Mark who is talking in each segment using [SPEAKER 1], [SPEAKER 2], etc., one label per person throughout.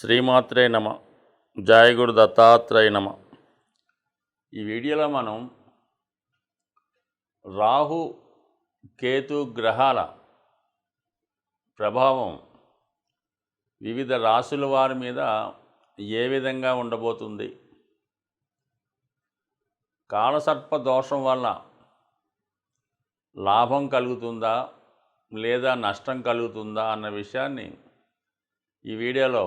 [SPEAKER 1] శ్రీమాత్రే నమ జాయగురు దత్తాత్రేయ నమ. ఈ వీడియోలో మనం రాహు కేతు గ్రహాల ప్రభావం వివిధ రాశుల వారి మీద ఏ విధంగా ఉండబోతుంది? కాలసర్ప దోషం వల్ల లాభం కలుగుతుందా? లేదా నష్టం కలుగుతుందా? అన్న విషయాన్ని ఈ వీడియోలో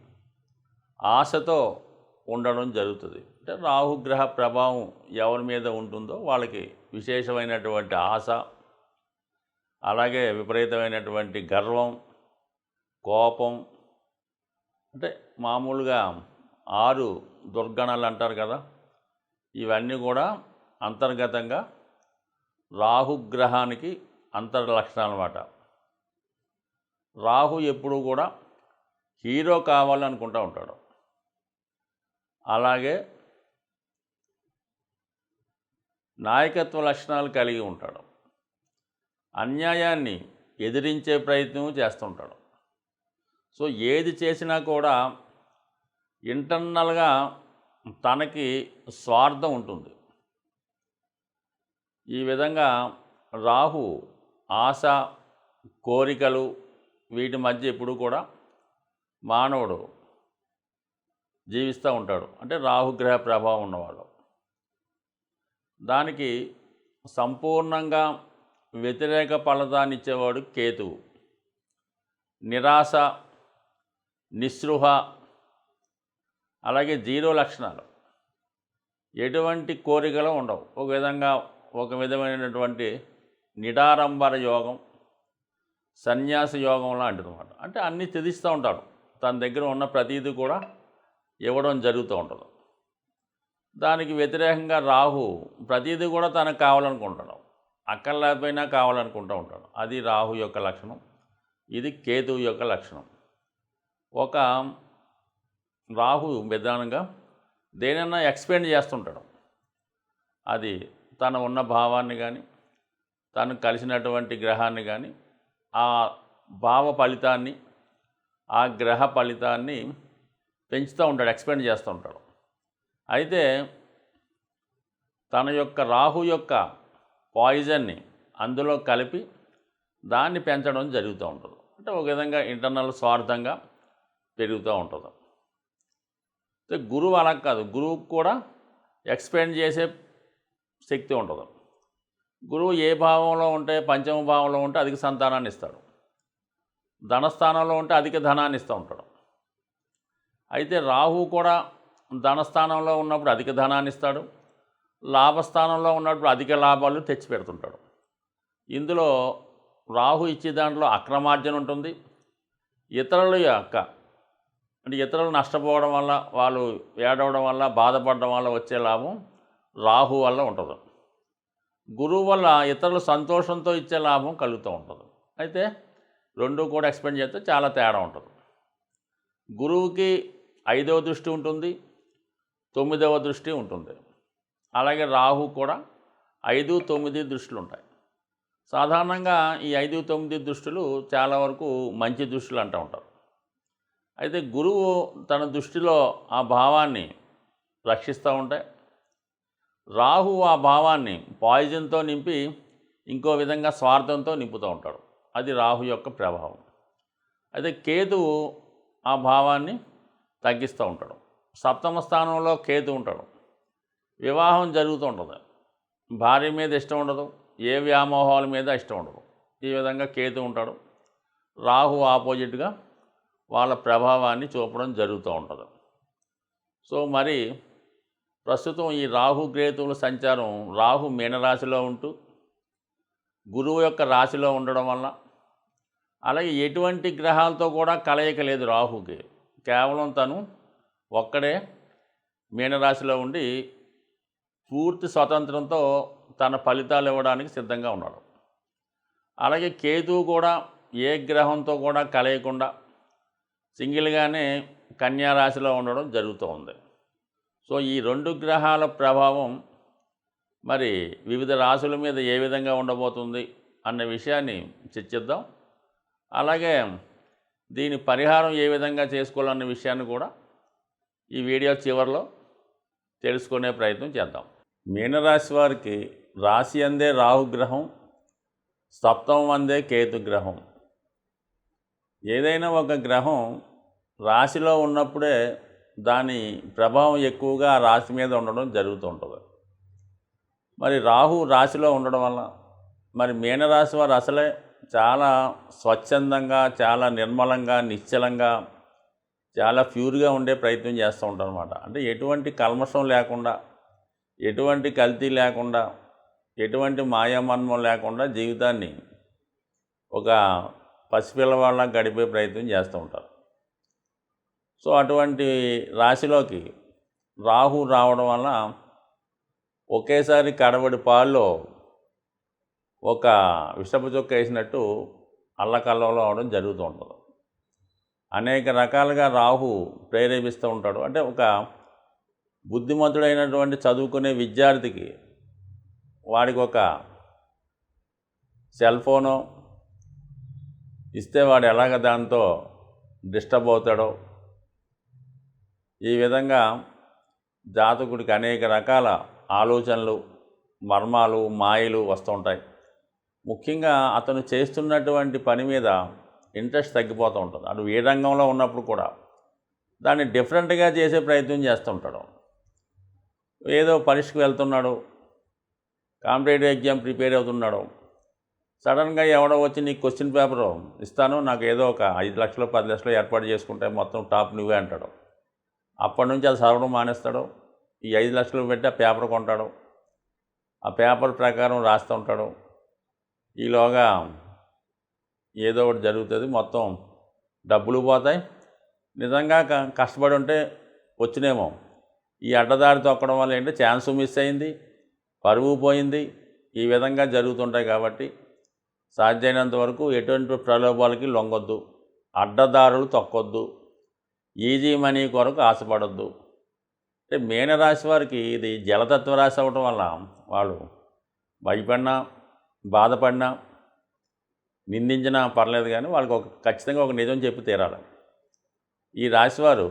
[SPEAKER 1] ఆశతో ఉండడం జరుగుతుంది. అంటే రాహుగ్రహ ప్రభావం ఎవరి మీద ఉంటుందో వాళ్ళకి విశేషమైనటువంటి ఆశ అలాగే విపరీతమైనటువంటి గర్వం కోపం. అంటే మామూలుగా ఆరు దుర్గణాలు అంటారు కదా ఇవన్నీ కూడా అంతర్గతంగా రాహుగ్రహానికి అంతర్లక్షణాలు అన్నమాట రాహు ఎప్పుడు కూడా హీరో కావాలనుకుంటూ ఉంటాడు. అలాగే నాయకత్వ లక్షణాలు కలిగి ఉంటాడు. అన్యాయాన్ని ఎదిరించే ప్రయత్నం చేస్తుంటాడు. సో ఏది చేసినా కూడా ఇంటర్నల్గా తనకి స్వార్థం ఉంటుంది. ఈ విధంగా రాహు ఆశ కోరికలు వీటి మధ్య ఎప్పుడు కూడా మానవుడు జీవిస్తూ ఉంటాడు. అంటే రాహుగ్రహ ప్రభావం ఉన్నవాడు. దానికి సంపూర్ణంగా వ్యతిరేక ఫలితాన్ని ఇచ్చేవాడు కేతువు. నిరాశ నిస్పృహ అలాగే జీరో లక్షణాలు. ఎటువంటి కోరికలు ఉండవు. ఒక విధంగా ఒక విధమైనటువంటి నిడారంబర యోగం సన్యాస యోగం లాంటిది అనమాట అంటే అన్నీ త్యజిస్తూ ఉంటాడు. తన దగ్గర ఉన్న ప్రతీది కూడా ఇవ్వడం జరుగుతూ ఉంటుంది. దానికి వ్యతిరేకంగా రాహు ప్రతిదీ కూడా తనకు కావాలనుకుంటాడు. అక్కడ లేకపోయినా కావాలనుకుంటూ ఉంటాడు. అది రాహు యొక్క లక్షణం. ఇది కేతువు యొక్క లక్షణం. ఒక రాహు విధానంగా దేనైనా ఎక్స్పెండ్ చేస్తుంటాడు. అది తన ఉన్న భావాన్ని కానీ తను కలిసినటువంటి గ్రహాన్ని కానీ ఆ భావ ఫలితాన్ని ఆ గ్రహ ఫలితాన్ని పెంచుతూ ఉంటాడు ఎక్స్పెండ్ చేస్తూ ఉంటాడు. అయితే తన యొక్క రాహు యొక్క పాయిజన్ని అందులో కలిపి దాన్ని పెంచడం జరుగుతూ ఉంటుంది. అంటే ఒక విధంగా ఇంటర్నల్ స్వార్థంగా పెరుగుతూ ఉంటుంది. అయితే గురువు అలా కాదు గురువుకు కూడా ఎక్స్పెండ్ చేసే శక్తి ఉంటుంది. గురువు ఏ భావంలో ఉంటే పంచమ భావంలో ఉంటే అధిక సంతానాన్ని ఇస్తాడు. ధనస్థానంలో ఉంటే అధిక ధనాన్ని ఇస్తూ ఉంటాడు. అయితే రాహు కూడా ధనస్థానంలో ఉన్నప్పుడు అధిక ధనాన్ని ఇస్తాడు. లాభస్థానంలో ఉన్నప్పుడు అధిక లాభాలు తెచ్చి పెడుతుంటాడు ఇందులో రాహు ఇచ్చే దాంట్లో అక్రమార్జన ఉంటుంది. ఇతరుల యొక్క అంటే ఇతరులు నష్టపోవడం వల్ల వాళ్ళు ఏడవడం వల్ల బాధపడడం వల్ల వచ్చే లాభం రాహు వల్ల ఉంటుంది. గురువు వల్ల ఇతరులు సంతోషంతో ఇచ్చే లాభం కలుగుతూ ఉంటుంది. అయితే రెండు కూడా ఎక్స్ప్లెయిన్ చేస్తే చాలా తేడా ఉంటుంది. గురువుకి ఐదవ దృష్టి ఉంటుంది తొమ్మిదవ దృష్టి ఉంటుంది. అలాగే రాహు కూడా ఐదు తొమ్మిది దృష్టిలు ఉంటాయి. సాధారణంగా ఈ ఐదు తొమ్మిది దృష్టిలు చాలా వరకు మంచి దృష్టిలు అంటూ ఉంటారు. అయితే గురువు తన దృష్టిలో ఆ భావాన్ని రక్షిస్తూ ఉంటాయి రాహు ఆ భావాన్ని పాయిజన్తో నింపి ఇంకో విధంగా స్వార్థంతో నింపుతూ ఉంటాడు. అది రాహు యొక్క ప్రభావం. అయితే కేతువు ఆ భావాన్ని తగ్గిస్తూ ఉంటాడు. సప్తమ స్థానంలో కేతు ఉంటాడు. వివాహం జరుగుతూ ఉంటుంది. భార్య మీద ఇష్టం ఉండదు. ఏ వ్యామోహాల మీద ఇష్టం ఉండదు. ఈ విధంగా కేతు ఉంటాడు. రాహు ఆపోజిట్గా వాళ్ళ ప్రభావాన్ని చూపడం జరుగుతూ ఉంటుంది. సో మరి ప్రస్తుతం ఈ రాహు కేతువుల సంచారం రాహు మీనరాశిలో ఉంటూ గురువు యొక్క రాశిలో ఉండడం వల్ల అలాగే ఎటువంటి గ్రహాలతో కూడా కలయిక లేదు రాహుకి. కేవలం తను ఒక్కడే మీనరాశిలో ఉండి పూర్తి స్వతంత్రంతో తన ఫలితాలు ఇవ్వడానికి సిద్ధంగా ఉన్నాడు. అలాగే కేతువు కూడా ఏ గ్రహంతో కూడా కలయకుండా సింగిల్గానే కన్యా రాశిలో ఉండడం జరుగుతూ ఉంది. సో ఈ రెండు గ్రహాల ప్రభావం మరి వివిధ రాశుల మీద ఏ విధంగా ఉండబోతుంది అన్న విషయాన్ని చర్చిద్దాం. అలాగే దీని పరిహారం ఏ విధంగా చేసుకోవాలన్న విషయాన్ని కూడా ఈ వీడియో చివరిలో తెలుసుకునే ప్రయత్నం చేద్దాం. మీనరాశి వారికి రాశి అందే రాహుగ్రహం సప్తమం అందే కేతుగ్రహం. ఏదైనా ఒక గ్రహం రాశిలో ఉన్నప్పుడే దాని ప్రభావం ఎక్కువగా ఆ రాశి మీద ఉండడం జరుగుతూ ఉంటుంది. మరి రాహు రాశిలో ఉండడం వల్ల మరి మీనరాశి వారు అసలే చాలా స్వచ్ఛందంగా చాలా నిర్మలంగా నిశ్చలంగా చాలా ప్యూర్గా ఉండే ప్రయత్నం చేస్తూ ఉంటాను అనమాట అంటే ఎటువంటి కల్మషం లేకుండా ఎటువంటి కల్తీ లేకుండా ఎటువంటి మాయామన్మం లేకుండా జీవితాన్ని ఒక పసిపిల్లవాళ్ళ గడిపే ప్రయత్నం చేస్తూ ఉంటారు. సో అటువంటి రాశిలోకి రాహు రావడం వల్ల ఒకేసారి కడబడి పాల్లో ఒక విషపు చొక్క వేసినట్టు అల్లకల్లంలో అవడం జరుగుతూ ఉంటుంది. అనేక రకాలుగా రాహు ప్రేరేపిస్తూ ఉంటాడు. అంటే ఒక బుద్ధిమంతుడైనటువంటి చదువుకునే విద్యార్థికి వాడికి ఒక సెల్ ఫోను ఇస్తే వాడు ఎలాగ దాంతో డిస్టర్బ్ అవుతాడో ఈ విధంగా జాతకుడికి అనేక రకాల ఆలోచనలు మర్మాలు మాయలు వస్తుంటాయి ముఖ్యంగా అతను చేస్తున్నటువంటి పని మీద ఇంట్రెస్ట్ తగ్గిపోతూ ఉంటుంది. అటు ఏ రంగంలో ఉన్నప్పుడు కూడా దాన్ని డిఫరెంట్గా చేసే ప్రయత్నం చేస్తూ ఉంటాడు. ఏదో పరీక్షకు వెళ్తున్నాడు కాంపిటేటివ్ ఎగ్జామ్ ప్రిపేర్ అవుతున్నాడు. సడన్గా ఎవడో వచ్చి నీకు క్వశ్చన్ పేపర్ ఇస్తాను నాకు ఏదో ఒక ఐదు లక్షలు పది లక్షలు ఏర్పాటు చేసుకుంటే మొత్తం టాప్ నువ్వే అంటాడు. అప్పటి నుంచి అది చదవడం మానేస్తాడు. ఈ ఐదు లక్షలు పెట్టి ఆ పేపర్ కొంటాడు. ఆ పేపర్ ప్రకారం రాస్తూ ఉంటాడు. ఈలోగా ఏదో ఒకటి జరుగుతుంది మొత్తం డబ్బులు పోతాయి. నిజంగా క- కష్టపడి ఉంటే వచ్చినేమో. ఈ అడ్డదారి తొక్కడం వల్ల ఏంటంటే ఛాన్స్ మిస్ అయింది పరువు పోయింది ఈ విధంగా జరుగుతుంటాయి కాబట్టి సాధ్యమైనంత వరకు ఎటువంటి ప్రలోభాలకి లొంగొద్దు అడ్డదారులు తొక్కొద్దు ఈజీ మనీ కొరకు ఆశపడొద్దు. అంటే మీనరాశి వారికి ఇది జలతత్వ రాశి అవ్వటం వల్ల వాళ్ళు భయపడినా బాధపడినా నిందించినా పర్లేదు కానీ వాళ్ళకి ఒక ఖచ్చితంగా ఒక నిజం చెప్పి తీరాలి. ఈ రాశివారు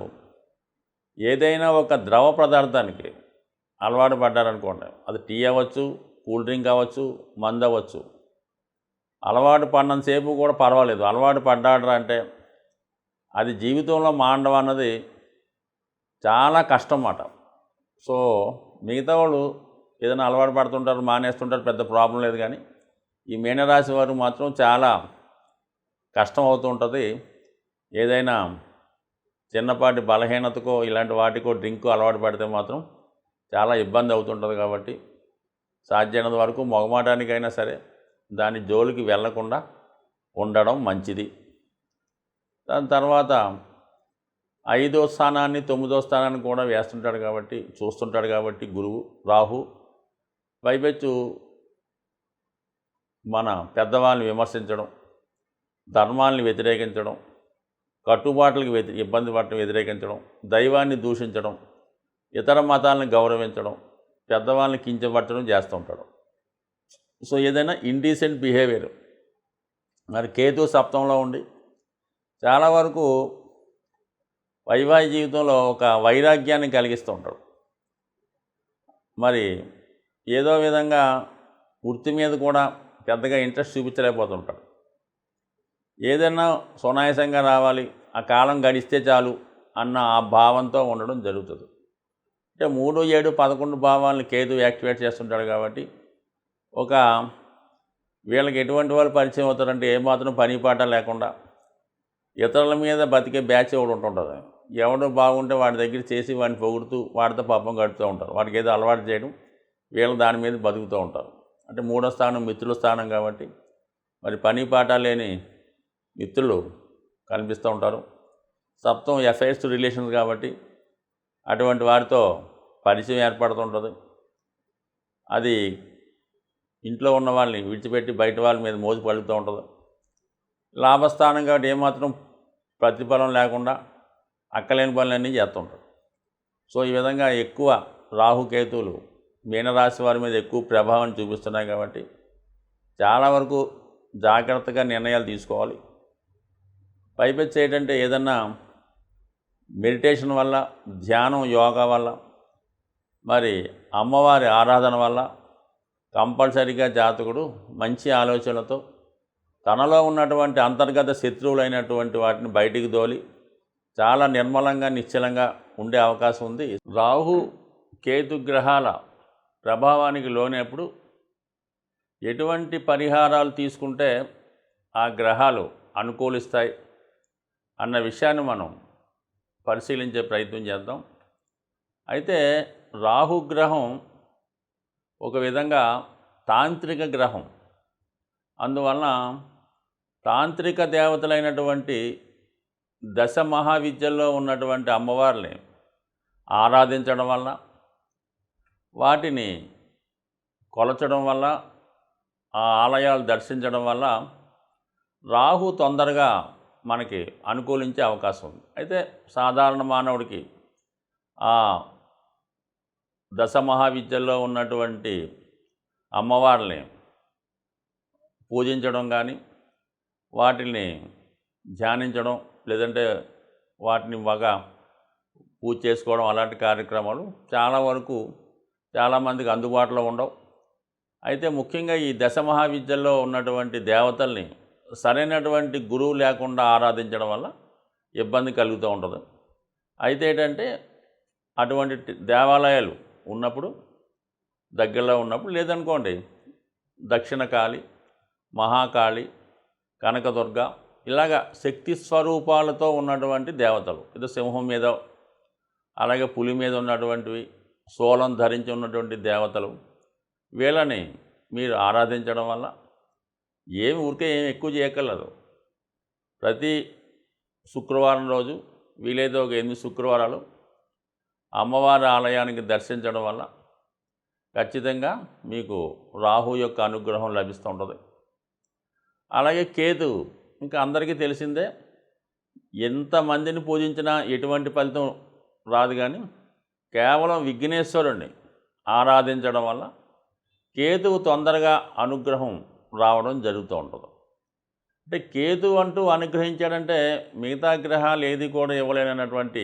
[SPEAKER 1] ఏదైనా ఒక ద్రవ పదార్థానికి అలవాటు పడ్డారనుకోండి అది టీ అవ్వచ్చు కూల్ డ్రింక్ అవ్వచ్చు మందు అవ్వచ్చు. అలవాటు పడినంతసేపు కూడా పర్వాలేదు. అలవాటు పడ్డాడరా అంటే అది జీవితంలో మాండవం అన్నది చాలా కష్టం అన్నమాట సో మిగతా వాళ్ళు ఏదైనా అలవాటు పడుతుంటారు మానేస్తుంటారు పెద్ద ప్రాబ్లం లేదు కానీ ఈ మీనరాశి వారు మాత్రం చాలా కష్టం అవుతూ ఉంటుంది ఏదైనా చిన్నపాటి బలహీనతకో ఇలాంటి వాటికో డ్రింక్ అలవాటు పడితే మాత్రం చాలా ఇబ్బంది అవుతుంటుంది కాబట్టి సాధ్యమైనంత వరకు మొగమాటానికైనా సరే దాని జోలికి వెళ్ళకుండా ఉండడం మంచిది. దాని తర్వాత ఐదో స్థానాన్ని తొమ్మిదో స్థానాన్ని కూడా వేస్తుంటాడు కాబట్టి చూస్తుంటాడు కాబట్టి గురువు రాహు పైపెచ్చు మన పెద్దవాళ్ళని విమర్శించడం ధర్మాల్ని వ్యతిరేకించడం కట్టుబాట్లకు వ్యతి ఇబ్బంది పడటం వ్యతిరేకించడం దైవాన్ని దూషించడం ఇతర మతాలను గౌరవించడం పెద్దవాళ్ళని కించబట్టడం చేస్తూ ఉంటాడు. సో ఏదైనా ఇండీసెంట్ బిహేవియర్ మరి కేతు సప్తంలో ఉండి చాలా వరకు వైవాహిక జీవితంలో ఒక వైరాగ్యాన్ని కలిగిస్తూ ఉంటాడు. మరి ఏదో విధంగా వృత్తి మీద కూడా పెద్దగా ఇంట్రెస్ట్ చూపించలేకపోతుంటాడు. ఏదైనా సునాయాసంగా రావాలి ఆ కాలం గడిస్తే చాలు అన్న ఆ భావంతో ఉండడం జరుగుతుంది. అంటే మూడు ఏడు పదకొండు భావాలను కేతు యాక్టివేట్ చేస్తుంటాడు కాబట్టి ఒక వీళ్ళకి ఎటువంటి వాళ్ళు పరిచయం అవుతారంటే ఏమాత్రం పని పాట లేకుండా ఇతరుల మీద బతికే బ్యాచ్ ఒకటి ఉంటుంటుంది ఎవడు బాగుంటే వాడి దగ్గర చేసి వాడిని పొగుడుతూ వాడితో పాపం గడుపుతూ ఉంటారు. వాడికి ఏదో అలవాటు చేయడం వీళ్ళు దాని మీద బతుకుతూ ఉంటారు. అంటే మూడో స్థానం మిత్రుల స్థానం కాబట్టి మరి పని పాట లేని మిత్రులు కనిపిస్తూ ఉంటారు. సప్తం ఎఫైర్స్ రిలేషన్స్ కాబట్టి అటువంటి వారితో పరిచయం ఏర్పడుతుంటుంది అది ఇంట్లో ఉన్న వాళ్ళని విడిచిపెట్టి బయట వాళ్ళ మీద మోజు పలుకుతూ ఉంటుంది. లాభస్థానం కాబట్టి ఏమాత్రం ప్రతిఫలం లేకుండా అక్కలేని పనులన్నీ చేస్తుంటారు సో ఈ విధంగా ఎక్కువ రాహుకేతువులు మీనరాశి వారి మీద ఎక్కువ ప్రభావం చూపిస్తున్నాయి కాబట్టి చాలా వరకు జాగ్రత్తగా నిర్ణయాలు తీసుకోవాలి. పైపెచ్చ ఏంటంటే ఏదన్నా మెడిటేషన్ వల్ల ధ్యానం యోగా వల్ల మరి అమ్మవారి ఆరాధన వల్ల కంపల్సరిగా జాతకుడు మంచి ఆలోచనలతో తనలో ఉన్నటువంటి అంతర్గత శత్రువులైనటువంటి వాటిని బయటికి దోలి చాలా నిర్మలంగా నిశ్చలంగా ఉండే అవకాశం ఉంది. రాహు కేతు గ్రహాల ప్రభావానికి లోనప్పుడు ఎటువంటి పరిహారాలు తీసుకుంటే ఆ గ్రహాలు అనుకూలిస్తాయి అన్న విషయాన్ని మనం పరిశీలించే ప్రయత్నం చేద్దాం. అయితే రాహుగ్రహం ఒక విధంగా తాంత్రిక గ్రహం. అందువలన తాంత్రిక దేవతలైనటువంటి దశ మహావిద్యల్లో ఉన్నటువంటి అమ్మవారిని ఆరాధించడం వల్ల వాటిని కొలచడం వల్ల ఆ ఆలయాలు దర్శించడం వల్ల రాహు తొందరగా మనకి అనుకూలించే అవకాశం ఉంది. అయితే సాధారణ మానవుడికి ఆ దశ మహావిద్యల్లో ఉన్నటువంటి అమ్మవారిని పూజించడం కానీ వాటిని ధ్యానించడం లేదంటే వాటిని బాగా పూజ చేసుకోవడం అలాంటి కార్యక్రమాలు చాలా వరకు చాలామందికి అందుబాటులో ఉండవు. అయితే ముఖ్యంగా ఈ దశ మహావిద్యల్లో ఉన్నటువంటి దేవతల్ని సరైనటువంటి గురువు లేకుండా ఆరాధించడం వల్ల ఇబ్బంది కలుగుతూ ఉంటుంది. అయితే ఏంటంటే అటువంటి దేవాలయాలు ఉన్నప్పుడు దగ్గరలో ఉన్నప్పుడు లేదనుకోండి దక్షిణ కాళి మహాకాళి కనకదుర్గ ఇలాగ శక్తి స్వరూపాలతో ఉన్నటువంటి దేవతలు. ఇది సింహం మీద అలాగే పులి మీద ఉన్నటువంటివి సోలం ధరించి ఉన్నటువంటి దేవతలు వీళ్ళని మీరు ఆరాధించడం వల్ల ఏమి ఊరికే ఏమి ఎక్కువ చేయక్కర్లేదు. ప్రతి శుక్రవారం రోజు వీలైతే ఒక ఎనిమిది శుక్రవారాలు అమ్మవారి ఆలయానికి దర్శించడం వల్ల ఖచ్చితంగా మీకు రాహు యొక్క అనుగ్రహం లభిస్తూ ఉంటుంది. అలాగే కేతు ఇంకా అందరికీ తెలిసిందే ఎంతమందిని పూజించినా ఎటువంటి ఫలితం రాదు కానీ కేవలం విఘ్నేశ్వరుణ్ణి ఆరాధించడం వల్ల కేతువు తొందరగా అనుగ్రహం రావడం జరుగుతూ ఉంటుంది. అంటే కేతు అంటూ అనుగ్రహించాడంటే మిగతా గ్రహాలు ఏది కూడా ఇవ్వలేనటువంటి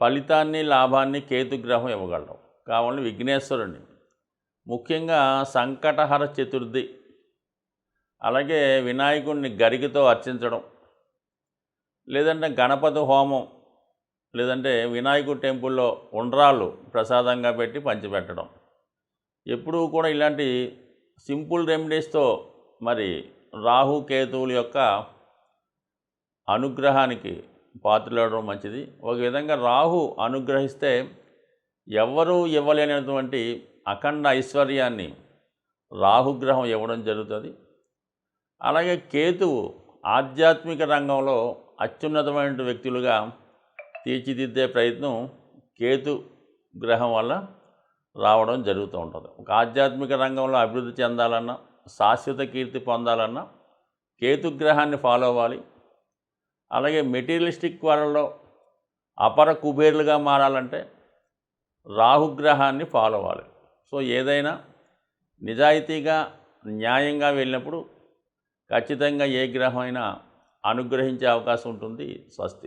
[SPEAKER 1] ఫలితాన్ని లాభాన్ని కేతు గ్రహం ఇవ్వగలడం. కావాలని విఘ్నేశ్వరుణ్ణి. ముఖ్యంగా సంకటహర చతుర్థి అలాగే వినాయకుడిని గరికతో అర్చించడం లేదంటే గణపతి హోమం లేదంటే వినాయకుడు టెంపుల్లో ఉండ్రాళ్ళు ప్రసాదంగా పెట్టి పంచిపెట్టడం. ఎప్పుడూ కూడా ఇలాంటి సింపుల్ రెమెడీస్తో మరి రాహు కేతువుల యొక్క అనుగ్రహానికి పాత్రలవడం మంచిది. ఒక విధంగా రాహు అనుగ్రహిస్తే ఎవ్వరూ ఇవ్వలేనటువంటి అఖండ ఐశ్వర్యాన్ని రాహుగ్రహం ఇవ్వడం జరుగుతుంది. అలాగే కేతువు ఆధ్యాత్మిక రంగంలో అత్యున్నతమైన వ్యక్తులుగా తీర్చిదిద్దే ప్రయత్నం కేతు గ్రహం వల్ల రావడం జరుగుతూ ఉంటుంది. ఒక ఆధ్యాత్మిక రంగంలో అభివృద్ధి చెందాలన్నా శాశ్వత కీర్తి పొందాలన్నా కేతుగ్రహాన్ని ఫాలో అవ్వాలి. అలాగే మెటీరియలిస్టిక్ వరల్లో అపర కుబేర్లుగా మారాలంటే రాహుగ్రహాన్ని ఫాలో అవ్వాలి. సో ఏదైనా నిజాయితీగా న్యాయంగా వెళ్ళినప్పుడు ఖచ్చితంగా ఏ గ్రహం అయినా అనుగ్రహించే అవకాశం ఉంటుంది. స్వస్తి.